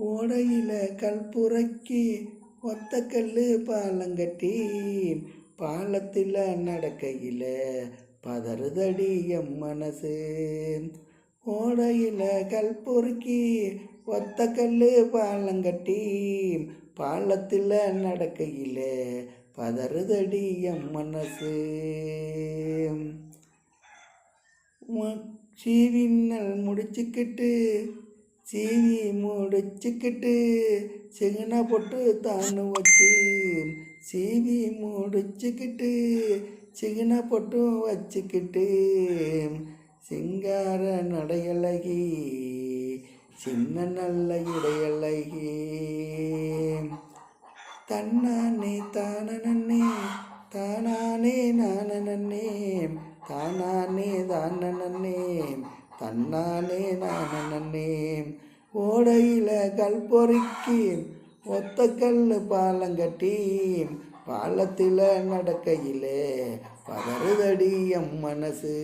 ஓடையில் கல்புரைக்கி ஒத்த கல் பாலங்கட்டி பாலத்தில் நடக்கையில் பதறுதடி எம் மனசு. ஓடையில் கல்புரைக்கி ஒத்த கல் பாலங்கட்டி பாலத்தில் நடக்கையில் பதறுதடி எம் மனசு. ம- சீவின்னல் முடிச்சுக்கிட்டு சீவி முடிச்சுக்கிட்டு சிங்கன போட்டு தானு வச்சு சீவி முடிச்சுக்கிட்டு சிங்கன பொட்டு வச்சுக்கிட்டு சிங்கார நடையழகி சின்ன நல்ல இடையழகி. தன்னானே தானனே தானானே நானனே தானானே தானனே தன்னானே நானே ஓடையில் கல் பொறுக்கி ஒத்த கல் பாலங்கட்டி பாலத்தில் நடக்கையிலே பதறுதடி எம் மனசு.